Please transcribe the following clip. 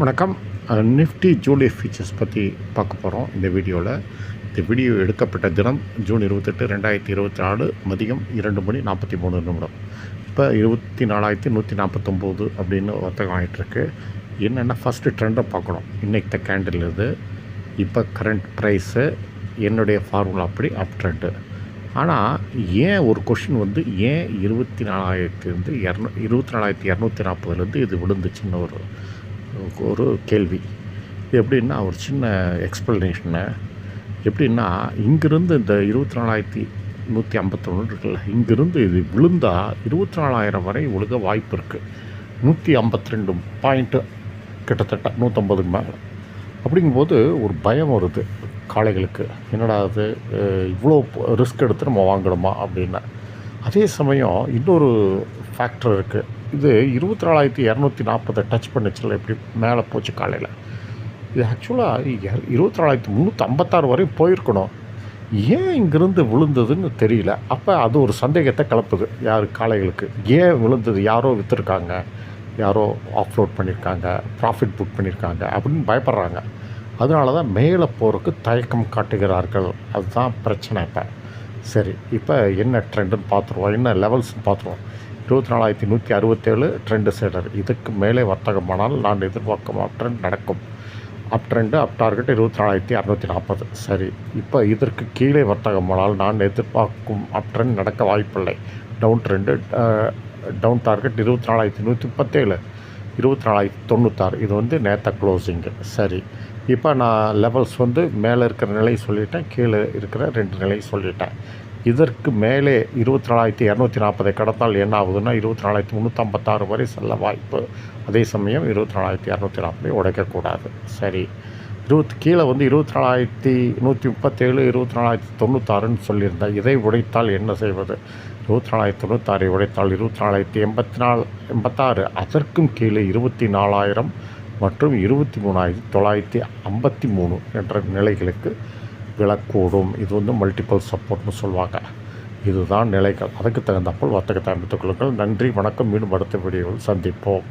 வணக்கம். Nifty July features பற்றி பார்க்க போகிறோம் இந்த வீடியோவில் இந்த வீடியோ எடுக்கப்பட்ட தினம் ஜூன் இருபத்தெட்டு ரெண்டாயிரத்தி இருபத்தி நாலு மதியம் இரண்டு மணி நாற்பத்தி மூணு நிமிடம். இப்போ இருபத்தி நாலாயிரத்தி நூற்றி நாற்பத்தொம்போது அப்படின்னு வர்த்தகம் ஆகிட்டுருக்கு என்னென்னா ஃபஸ்ட்டு ட்ரெண்டை பார்க்கணும். இன்றைக்கிட்ட கேண்டில் இது. இப்போ கரண்ட் ப்ரைஸு என்னுடைய ஃபார்முலா அப்படி அப் ட்ரெண்டு ஆனால் ஏன் ஒரு கொஷின் வந்து ஏன் இருபத்தி நாலாயிரத்துலேருந்து இரநூ இருபத்தி நாலாயிரத்தி இரநூத்தி நாற்பதுலேருந்து இது விழுந்துச்சுன்னு ஒரு ஒரு கேள்வி. இது எப்படின்னா ஒரு சின்ன எக்ஸ்ப்ளனேஷனை எப்படின்னா இங்கிருந்து இந்த இருபத்தி நாலாயிரத்தி நூற்றி ஐம்பத்தொன்று இருக்குல்ல இங்கிருந்து இது விழுந்தால் இருபத்தி நாலாயிரம் வரை விழுக வாய்ப்பு இருக்குது நூற்றி ஐம்பத்தி ரெண்டு பாயிண்ட்டு கிட்டத்தட்ட நூற்றம்பதுக்கு மேலே. அப்படிங்கும்போது ஒரு பயம் வருது காளைகளுக்கு. என்னடா அது இவ்வளோ ரிஸ்க் எடுத்து நம்ம வாங்கணுமா அப்படின்னு. அதே சமயம் இன்னொரு ஃபேக்டர் இருக்குது இது இருபத்தி நாலாயிரத்தி இரநூத்தி நாற்பதை டச் பண்ணிச்சுல எப்படி மேலே போச்சு காலையில். இது ஆக்சுவலாக இருபத்தி நாலாயிரத்தி முந்நூற்றி ஐம்பத்தாறு வரையும் போயிருக்கணும். ஏன் இங்கிருந்து விழுந்ததுன்னு தெரியல. அப்போ அது ஒரு சந்தேகத்தை கிளப்புது. யார் காளைகளுக்கு? ஏன் விழுந்தது? யாரோ விற்றுருக்காங்க யாரோ ஆஃப்லோட் பண்ணியிருக்காங்க ப்ராஃபிட் புக் பண்ணியிருக்காங்க அப்படின்னு பயப்படுறாங்க. அதனால தான் மேலே போகிறதுக்கு தயக்கம் காட்டுகிறார்கள். அதுதான் பிரச்சனை இப்போ. சரி இப்போ என்ன ட்ரெண்டுன்னு பார்த்துருவோம். என்ன லெவல்ஸ்னு பார்த்துருவோம். இருபத்தி நாலாயிரத்தி நூற்றி அறுபத்தேழு ட்ரெண்டு சேலர் இதுக்கு மேலே வர்த்தகமானால் நான் எதிர்பார்க்கும் அப் ட்ரெண்ட் நடக்கும். அப் ட்ரெண்டு அப் டார்கெட் இருபத்தி நாலாயிரத்தி அறநூற்றி நாற்பது. சரி இப்போ இதற்கு கீழே வர்த்தகமானால் நான் எதிர்பார்க்கும் அப் ட்ரெண்ட் நடக்க வாய்ப்பில்லை. டவுன் ட்ரெண்டு டவுன் டார்கெட் இருபத்தி நாலாயிரத்தி நூற்றி முப்பத்தேழு. இருபத்தி நாலாயிரத்தி தொண்ணூத்தாறு. இது வந்து நேற்ற க்ளோசிங்கு சரி இப்போ நான் லெவல்ஸ் வந்து மேலே இருக்கிற நிலையை சொல்லிட்டேன் கீழே இருக்கிற ரெண்டு நிலையை சொல்லிட்டேன். இதற்கு மேலே இருபத்தி நாலாயிரத்தி இரநூத்தி நாற்பதை கடந்தால் என்ன ஆகுதுன்னா இருபத்தி நாலாயிரத்தி முந்நூற்றம்பத்தாறு வரை செல்ல வாய்ப்பு. அதே சமயம் இருபத்தி நாலாயிரத்தி இரநூத்தி நாற்பதை உடைக்கக்கூடாது. சரி. இருபத்தி கீழே வந்து இருபத்தி நாலாயிரத்தி நூற்றி முப்பத்தேழு இருபத்தி நாலாயிரத்தி தொண்ணூத்தாறுன்னு சொல்லியிருந்தேன் இதை உடைத்தால் என்ன செய்வது? இருபத்தி நாலாயிரத்தி தொண்ணூத்தாறை உடைத்தால் இருபத்தி நாலாயிரத்தி எண்பத்தி நாலு எண்பத்தாறு. அதற்கும் கீழே இருபத்தி நாலாயிரம் மற்றும் இருபத்தி மூணாயிரத்தி தொள்ளாயிரத்தி ஐம்பத்தி மூணு என்ற நிலைகளுக்கு விழக்கூடும் இது வந்து மல்டிபிள் சப்போர்ட்னு சொல்லுவாங்க. இதுதான் நிலைகள். அதுக்கு தகுந்தப்போல் வர்த்தகத்தை அமைத்துக் கொள்ளுங்கள். நன்றி வணக்கம். மீண்டும் அடுத்த வீடியோவில் சந்திப்போம்.